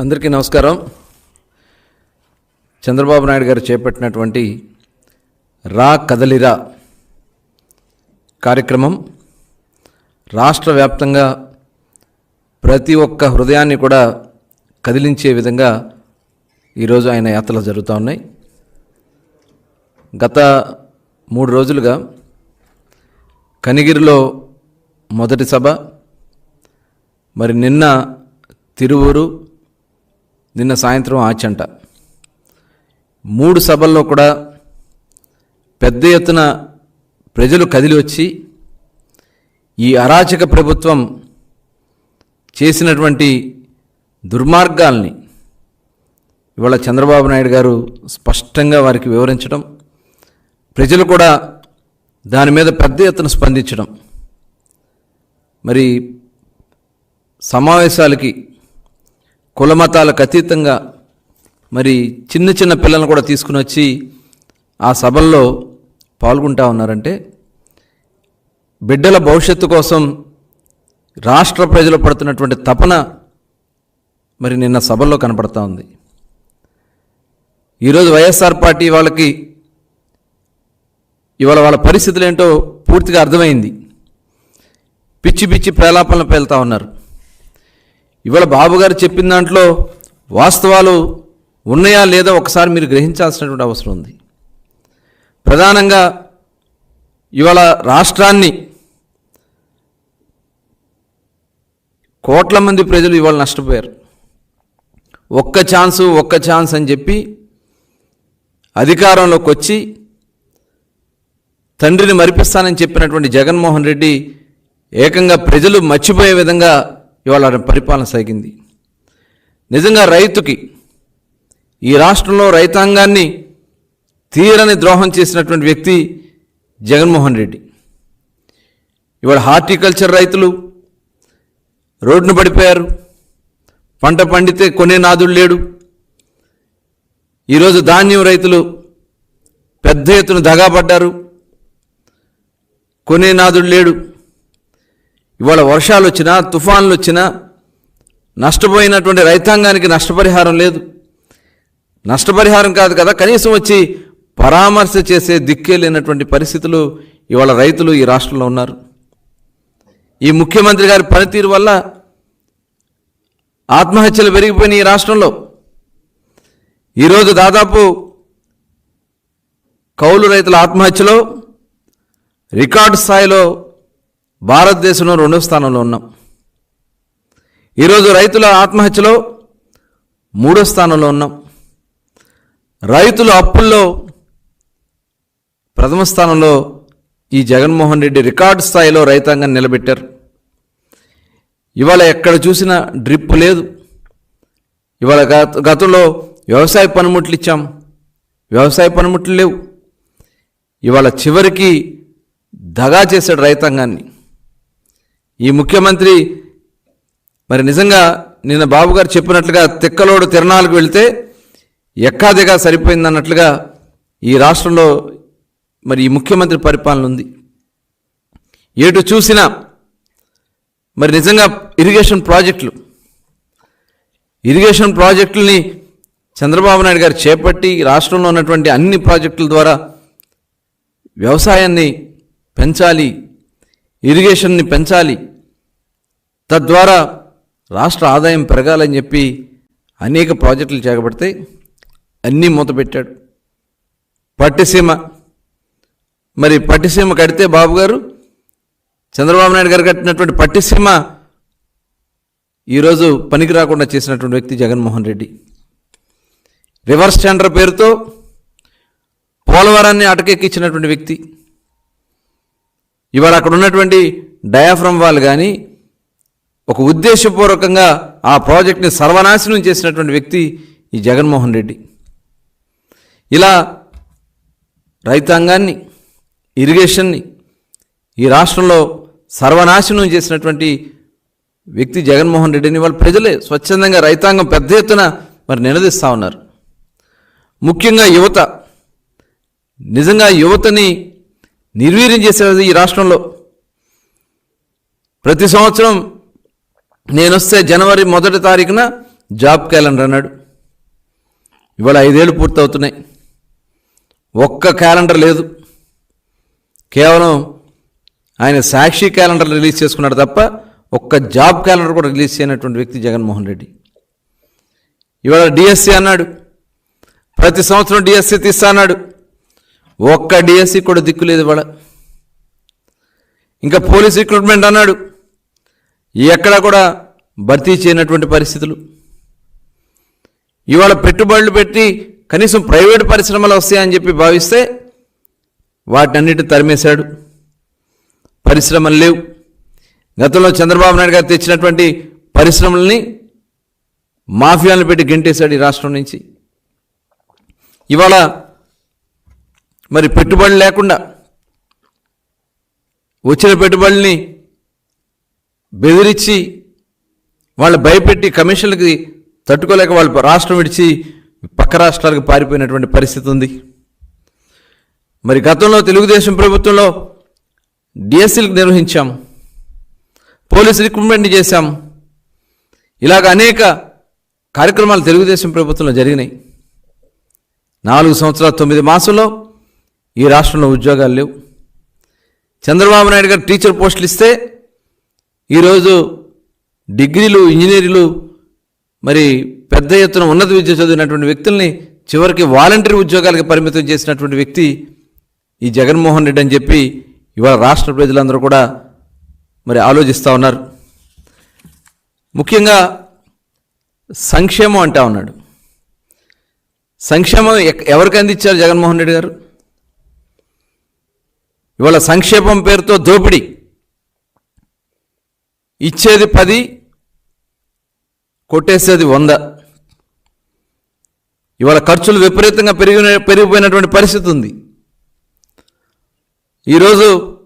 అందరికీ నమస్కారం. చంద్రబాబు నాయుడు గారు చేపట్టినటువంటి రా కదలిరా కార్యక్రమం రాష్ట్ర వ్యాప్తంగా ప్రతి ఒక్క హృదయాన్ని కూడా కదిలించే విధంగా ఈరోజు ఆయన యాత్రలు జరుగుతూ ఉన్నాయి. గత మూడు రోజులుగా కనిగిరిలో మొదటి సభ మరి నిన్న తిరువూరు నిన్న సాయంత్రం ఆచంట మూడు సభల్లో కూడా పెద్ద ఎత్తున ప్రజలు కదిలి వచ్చి ఈ అరాచక ప్రభుత్వం చేసినటువంటి దుర్మార్గాల్ని ఇవాళ చంద్రబాబు నాయుడు గారు స్పష్టంగా వారికి వివరించడం ప్రజలు కూడా దాని మీద పెద్ద ఎత్తున స్పందించడం. మరి సమావేశాలకి కులమతాలకు అతీతంగా మరి చిన్న చిన్న పిల్లలను కూడా తీసుకుని వచ్చి ఆ సభల్లో పాల్గొంటా ఉన్నారంటే బిడ్డల భవిష్యత్తు కోసం రాష్ట్ర ప్రజలు పడుతున్నటువంటి తపన మరి నిన్న సభల్లో కనపడతా ఉంది. ఈరోజు వైఎస్ఆర్ పార్టీ వాళ్ళకి ఇవాళ వాళ్ళ పరిస్థితులు ఏంటో పూర్తిగా అర్థమైంది. పిచ్చి పిచ్చి ప్రలాపనలు పేలుతా ఉన్నారు. ఇవాళ బాబుగారు చెప్పిన దాంట్లో వాస్తవాలు ఉన్నాయా లేదా ఒకసారి మీరు గ్రహించాల్సినటువంటి అవసరం ఉంది. ప్రధానంగా ఇవాళ రాష్ట్రాన్ని కోట్ల మంది ప్రజలు ఇవాళ నష్టపోయారు. ఒక్క ఛాన్సు ఒక్క ఛాన్స్ అని చెప్పి అధికారంలోకి వచ్చి తండ్రిని మరిపిస్తానని చెప్పినటువంటి జగన్మోహన్ రెడ్డి ఏకంగా ప్రజలు మర్చిపోయే విధంగా ఇవాళ పరిపాలన సాగింది. నిజంగా రైతుకి ఈ రాష్ట్రంలో రైతాంగాన్ని తీరని ద్రోహం చేసినటువంటి వ్యక్తి జగన్మోహన్ రెడ్డి. ఇవాళ హార్టికల్చర్ రైతులు రోడ్డును పడిపోయారు. పంట పండితే కొనే నాదుడు లేడు. ఈరోజు ధాన్యం రైతులు పెద్ద ఎత్తున దగాపడ్డారు. కొనే నాదుడు లేడు. ఇవాళ వర్షాలు వచ్చినా తుఫాన్లు వచ్చినా నష్టపోయినటువంటి రైతాంగానికి నష్టపరిహారం లేదు. నష్టపరిహారం కాదు కదా కనీసం వచ్చి పరామర్శ చేసే దిక్కే లేనటువంటి పరిస్థితులు ఇవాళ రైతులు ఈ రాష్ట్రంలో ఉన్నారు. ఈ ముఖ్యమంత్రి గారి పనితీరు వల్ల ఆత్మహత్యలు పెరిగిపోయినాయి ఈ రాష్ట్రంలో. ఈరోజు దాదాపు కౌలు రైతుల ఆత్మహత్యలో రికార్డు స్థాయిలో భారతదేశంలో రెండో స్థానంలో ఉన్నాం. ఈరోజు రైతుల ఆత్మహత్యలో మూడో స్థానంలో ఉన్నాం. రైతుల అప్పుల్లో ప్రథమ స్థానంలో ఈ జగన్మోహన్ రెడ్డి రికార్డు స్థాయిలో రైతాంగాన్ని నిలబెట్టారు. ఇవాళ ఎక్కడ చూసినా డ్రిప్ లేదు. ఇవాళ గత గతంలో వ్యవసాయ పనిముట్లు ఇచ్చాం. వ్యవసాయ పనిముట్లు లేవు. ఇవాళ చివరికి దగా చేశాడు రైతాంగాన్ని. ఈ ముఖ్యమంత్రి మరి నిజంగా నిన్న బాబు గారు చెప్పినట్లుగా తిక్కలోడు తిరణాలకు వెళితే ఎక్కాదిగా సరిపోయిందన్నట్లుగా ఈ రాష్ట్రంలో మరి ఈ ముఖ్యమంత్రి పరిపాలన ఉంది. ఎటు చూసినా మరి నిజంగా ఇరిగేషన్ ప్రాజెక్టులు ఇరిగేషన్ ప్రాజెక్టుల్ని చంద్రబాబు నాయుడు గారు చేపట్టి రాష్ట్రంలో ఉన్నటువంటి అన్ని ప్రాజెక్టుల ద్వారా వ్యవసాయాన్ని పెంచాలి ఇరిగేషన్ని పెంచాలి తద్వారా రాష్ట్ర ఆదాయం పెరగాలని చెప్పి అనేక ప్రాజెక్టులు చేకబడితే అన్నీ మూతపెట్టాడు పట్టిసీమ. మరి పట్టిసీమ కడితే బాబు గారు చంద్రబాబు నాయుడు గారు కట్టినటువంటి పట్టిసీమ ఈరోజు పనికి రాకుండా చేసినటువంటి వ్యక్తి జగన్మోహన్ రెడ్డి. రివర్స్ టెండర్ పేరుతో పోలవరాన్ని అటకెక్కించినటువంటి వ్యక్తి. ఇవాళ అక్కడ ఉన్నటువంటి డయాఫ్రమ్ వాళ్ళు కానీ ఒక ఉద్దేశపూర్వకంగా ఆ ప్రాజెక్ట్ని సర్వనాశనం చేసినటువంటి వ్యక్తి ఈ జగన్మోహన్ రెడ్డి. ఇలా రైతాంగాన్ని ఇరిగేషన్ని ఈ రాష్ట్రంలో సర్వనాశనం చేసినటువంటి వ్యక్తి జగన్మోహన్ రెడ్డిని వాళ్ళ ప్రజలే స్వచ్ఛందంగా రైతాంగం పెద్ద ఎత్తున మరి నిలదీస్తూ ఉన్నారు. ముఖ్యంగా యువత నిజంగా యువతని నిర్వీర్యం చేసేది ఈ రాష్ట్రంలో. ప్రతి సంవత్సరం నేను వస్తే జనవరి మొదటి తారీఖున జాబ్ క్యాలెండర్ అన్నాడు. ఇవాళ ఐదేళ్ళు పూర్తవుతున్నాయి. ఒక్క క్యాలెండర్ లేదు. కేవలం ఆయన సాక్షి క్యాలెండర్ రిలీజ్ చేసుకున్నాడు తప్ప ఒక్క జాబ్ క్యాలెండర్ కూడా రిలీజ్ చేయనటువంటి వ్యక్తి జగన్మోహన్ రెడ్డి. ఇవాళ డిఎస్సి అన్నాడు. ప్రతి సంవత్సరం డిఎస్సి తీస్తా అన్నాడు. ఒక్క డిఎస్సి కూడా దిక్కు లేదు ఇవాళ. ఇంకా పోలీస్ రిక్రూట్మెంట్ అన్నాడు. ఎక్కడా కూడా భర్తీ చేయనటువంటి పరిస్థితులు. ఇవాళ పెట్టుబడులు పెట్టి కనీసం ప్రైవేట్ పరిశ్రమలు వస్తాయని చెప్పి భావిస్తే వాటినన్నిటి తరిమేశాడు. పరిశ్రమలు లేవు. గతంలో చంద్రబాబు నాయుడు గారు తెచ్చినటువంటి పరిశ్రమల్ని మాఫియాలను పెట్టి గెంటేశాడు ఈ రాష్ట్రం నుంచి. ఇవాళ మరి పెట్టుబడులు లేకుండా వచ్చిన పెట్టుబడుల్ని బెదిరించి వాళ్ళు భయపెట్టి కమిషన్లకి తట్టుకోలేక వాళ్ళు రాష్ట్రం విడిచి పక్క రాష్ట్రాలకు పారిపోయినటువంటి పరిస్థితి ఉంది. మరి గతంలో తెలుగుదేశం ప్రభుత్వంలో డిఎస్సీలకు నిర్వహించాం. పోలీస్ రిక్రూట్మెంట్ చేశాం. ఇలాగ అనేక కార్యక్రమాలు తెలుగుదేశం ప్రభుత్వంలో జరిగినాయి. నాలుగు సంవత్సరాల తొమ్మిది మాసంలో ఈ రాష్ట్రంలో ఉద్యోగాలు లేవు. చంద్రబాబు నాయుడు గారు టీచర్ పోస్టులు ఇస్తే ఈరోజు డిగ్రీలు ఇంజనీర్లు మరి పెద్ద ఎత్తున ఉన్నత విద్య చదివినటువంటి వ్యక్తుల్ని చివరికి వాలంటీర్ ఉద్యోగాలకు పరిమితం చేసినటువంటి వ్యక్తి ఈ జగన్మోహన్ రెడ్డి అని చెప్పి ఇవాళ రాష్ట్ర ప్రజలందరూ కూడా మరి ఆలోచిస్తూ ఉన్నారు. ముఖ్యంగా సంక్షేమం అంటా ఉన్నాడు. సంక్షేమం ఎవరికి అందించారు జగన్మోహన్ రెడ్డి గారు? ఇవాళ సంక్షేమం పేరుతో దోపిడీ. ఇచ్చేది పది కొట్టేసేది వంద. ఇవాళ ఖర్చులు విపరీతంగా పెరిగిన పెరిగిపోయినటువంటి పరిస్థితి ఉంది. ఈరోజు